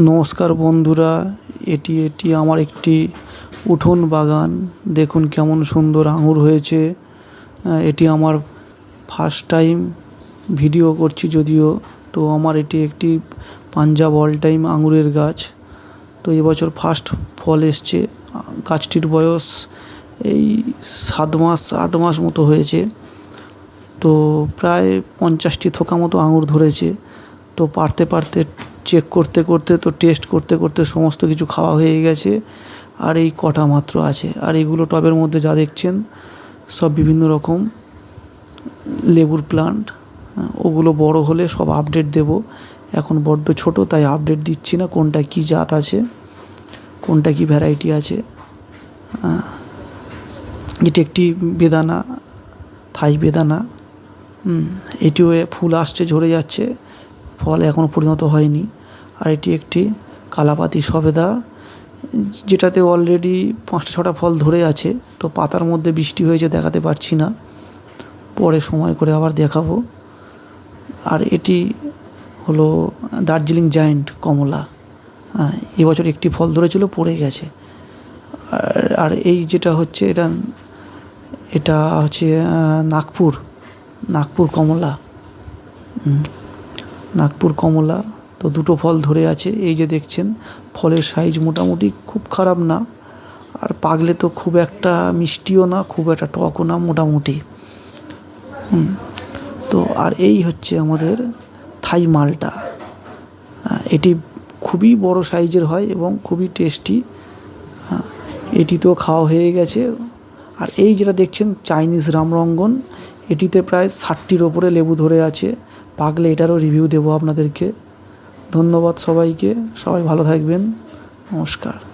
নমস্কার বন্ধুরা, এটি এটি আমার একটি উঠোন বাগান। দেখুন কেমন সুন্দর আঙুর হয়েছে। এটি আমার ফার্স্ট টাইম ভিডিও করছি যদিও। তো আমার এটি একটি পাঞ্জাব অল টাইম আঙুরের গাছ। তো এবছর ফার্স্ট ফল এসছে। গাছটির বয়স এই সাত মাস, আট মাস মতো হয়েছে। তো প্রায় পঞ্চাশটি থোকা মতো আঙুর ধরেছে। তো পারতে পারতে চেক করতে করতে তো টেস্ট করতে করতে সমস্ত কিছু খাওয়া হয়ে গেছে। আর এই কটা মাত্র আছে। আর এইগুলো টবের মধ্যে যা দেখছেন সব বিভিন্ন রকম লেবুর প্লান্ট ওগুলো বড় হলে সব আপডেট দেব। এখন বড্ড ছোট তাই আপডেট দিচ্ছি না কোনটা কি জাত আছে কোনটা কি ভ্যারাইটি আছে। আহ, এটি একটি বেদানা থাই বেদানা এটিও ফুল আসছে ঝরে যাচ্ছে। ফল এখনও পরিণত হয়নি। আর এটি একটি কালাপাতি সবেদা, যেটাতে অলরেডি পাঁচটা ছটা ফল ধরে আছে। তো পাতার মধ্যে বৃষ্টি হয়েছে দেখাতে পারছি না। পরে সময় করে আবার দেখাবো। আর এটি হলো দার্জিলিং জায়েন্ট কমলা। হ্যাঁ এবছর একটি ফল ধরেছিল, পড়ে গেছে। আর আর এই যেটা হচ্ছে, এটা এটা হচ্ছে নাগপুর নাগপুর কমলা। নাগপুর কমলা তো দুটো ফল ধরে আছে এই যে দেখছেন ফলের সাইজ মোটামুটি খুব খারাপ না আর পাগলে তো খুব একটা মিষ্টিও না খুব একটা টকও না মোটামুটি। হুম, তো আর এই হচ্ছে আমাদের থাই মালটা। এটি খুবই বড় সাইজের হয় এবং খুবই টেস্টি এটি তো খাওয়া হয়ে গেছে। আর এই যেটা দেখছেন চাইনিজ রামরঙ্গন এটিতে প্রায় ষাটটির ওপরে লেবু ধরে আছে। পাকলে এটারও রিভিউ দেবো আপনাদেরকে। ধন্যবাদ সবাইকে। সবাই ভালো থাকবেন। নমস্কার।